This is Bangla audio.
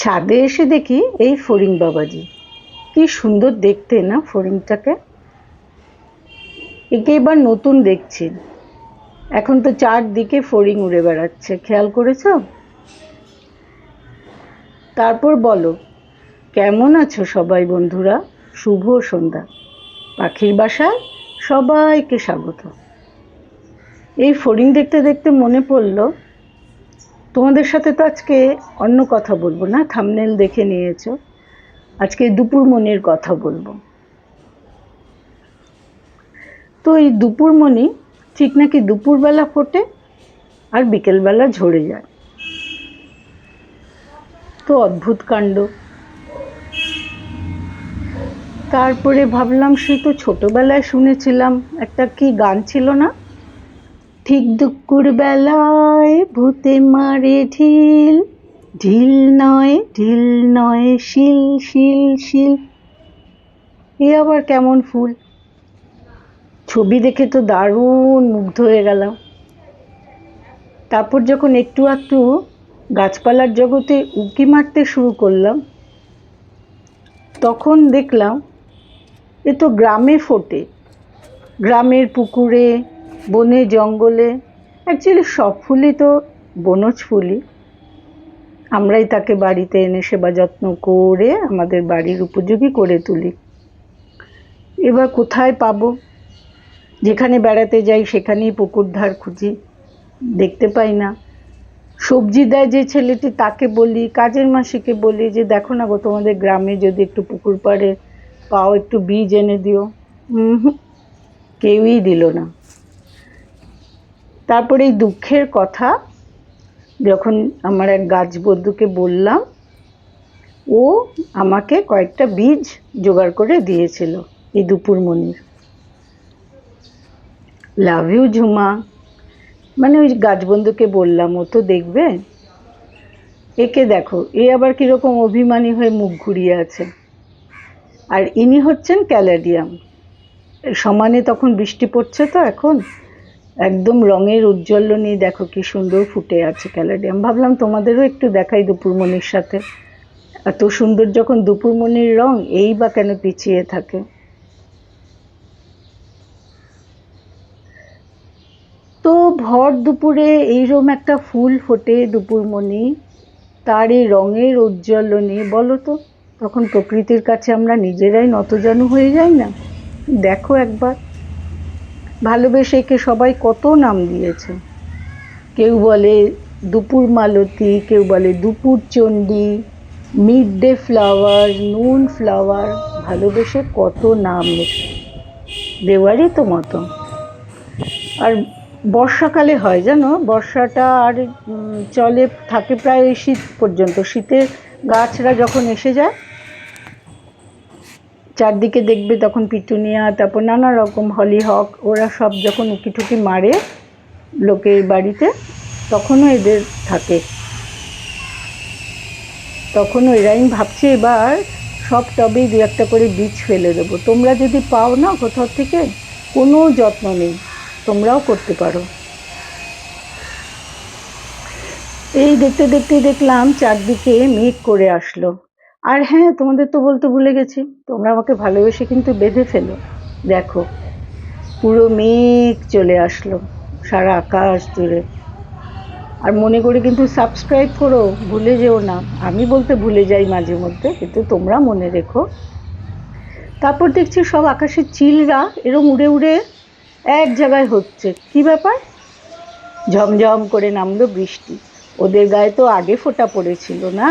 ছাদে এসে দেখি এই ফড়িং বাবাজি। কি সুন্দর দেখতে, না, ফড়িংটাকে? একে এবার নতুন দেখছি। এখন তো চারদিকে ফড়িং উড়ে বেড়াচ্ছে, খেয়াল করেছ? তারপর বলো, কেমন আছো সবাই বন্ধুরা? শুভ সন্ধ্যা। পাখির বাসায় সবাইকে স্বাগত। এই ফড়িং দেখতে দেখতে মনে পড়ল তোমাদের সাথে তো আজকে অন্য কথা বলব না থামনেল দেখে নিয়েছো। আজকে দুপুর মনির কথা বলব। তো এই দুপুরমণি ঠিক নাকি দুপুরবেলা ফোটে আর বিকেলবেলা ঝরে যায়? তো অদ্ভুত কাণ্ড। তারপরে ভাবলাম, সে তো ছোটবেলায় শুনেছিলাম, একটা কি গান ছিল না? ঠিক দুপুর বেলায় ভূতে মারে ঢিল। ঢিল নয় ঢিল নয়, শিল শিল শিল। এ আবার কেমন ফুল? ছবি দেখে তো দারুণ মুগ্ধ হয়ে গেলাম। তারপর যখন একটু একটু গাছপালার জগতে উঁকি মারতে শুরু করলাম, তখন দেখলাম এ তো গ্রামে ফোটে। গ্রামের পুকুরে বনে জঙ্গলে। অ্যাকচুয়ালি সব ফুলই তো বনজ ফুলই। আমরাই তাকে বাড়িতে এনে সেবা যত্ন করে আমাদের বাড়ির উপযোগী করে তুলি। এবার কোথায় পাবো? যেখানে বেড়াতে যাই সেখানেই পুকুর ধার খুঁজি। দেখতে পাই না। সবজি দেয় যে ছেলেটি তাকে বলি, কাজের মাসিকে বলি যে, দেখো না গো, তোমাদের গ্রামে যদি একটু পুকুর পাড়ে পাও, একটু বীজ এনে দিও। হুম। কেউই দিল না। তারপরে এই দুঃখের কথা যখন আমার এক গাছ বন্ধুকে বললাম, ও আমাকে কয়েকটা বীজ জোগাড় করে দিয়েছিল এই দুপুরমণির লাভ ইউ ঝুমা। মানে ওই গাছ বন্ধুকে বললাম, ও তো দেখবে? একে দেখো, এ আবার কীরকম অভিমানী হয়ে মুখ ঘুরিয়ে আছে। আর ইনি হচ্ছেন ক্যালাডিয়াম। সমানে তখন বৃষ্টি পড়ছে তো এখন। একদম রঙের উজ্জ্বল্য নিয়ে দেখো কি সুন্দর ফুটে আছে ক্যালাডিয়াম ভাবলাম তোমাদেরও একটু দেখাই দুপুরমণির সাথে। এত সুন্দর যখন দুপুরমণির রং, এই বা কেন পিছিয়ে থাকে? তো ভর দুপুরে এইরকম একটা ফুল ফোটে দুপুরমণি, তার এই রঙের ঔজ্জ্বল্য বলো তো, তখন প্রকৃতির কাছে আমরা নিজেরাই নতজানু হয়ে যাই না? দেখো একবার। ভালোবেসে একে সবাই কত নাম দিয়েছে? কেউ বলে দুপুর মালতী, কেউ বলে দুপুর Chandi mid day flower noon flower ভালোবেসে কত নাম লেখে। দেওয়ারই তো মতো। আর বর্ষাকালে হয় জানো, বর্ষাটা আর চলে, থাকে প্রায় শীত পর্যন্ত। শীতের গাছরা যখন এসে যায় চারদিকে দেখবে তখন পিটুনিয়া, তারপর নানা রকম হলিহক, ওরা সব যখন উকিটুকি মারে লোকের বাড়িতে, তখনও এদের থাকে। তখনও এরা আমি ভাবছি এবার সব টবেই দু একটা করে বীজ ফেলে দেবো। তোমরা যদি পাও না কোথাও থেকে, কোনো যত্ন নেই, তোমরাও করতে পারো। এই দেখতে দেখতে দেখলাম চারদিকে মেঘ করে আসলো। আর হ্যাঁ তোমাদের তো বলতে ভুলে গেছি, তোমরা আমাকে ভালোবেসে কিন্তু বেঁধে ফেলো। দেখো, পুরো মেঘ চলে আসলো, সারা আকাশ জুড়ে। আর মনে করে কিন্তু সাবস্ক্রাইব করো, ভুলে যেও না। আমি বলতে ভুলে যাই মাঝে মধ্যে, কিন্তু তোমরা মনে রেখো। তারপর দেখছি সব আকাশের চিলরা এরম উড়ে উড়ে এক জায়গায় হচ্ছে। কি ব্যাপার? ঝমঝম করে নামলো বৃষ্টি। ওদের গায়ে তো আগে ফোটা পড়েছিল না?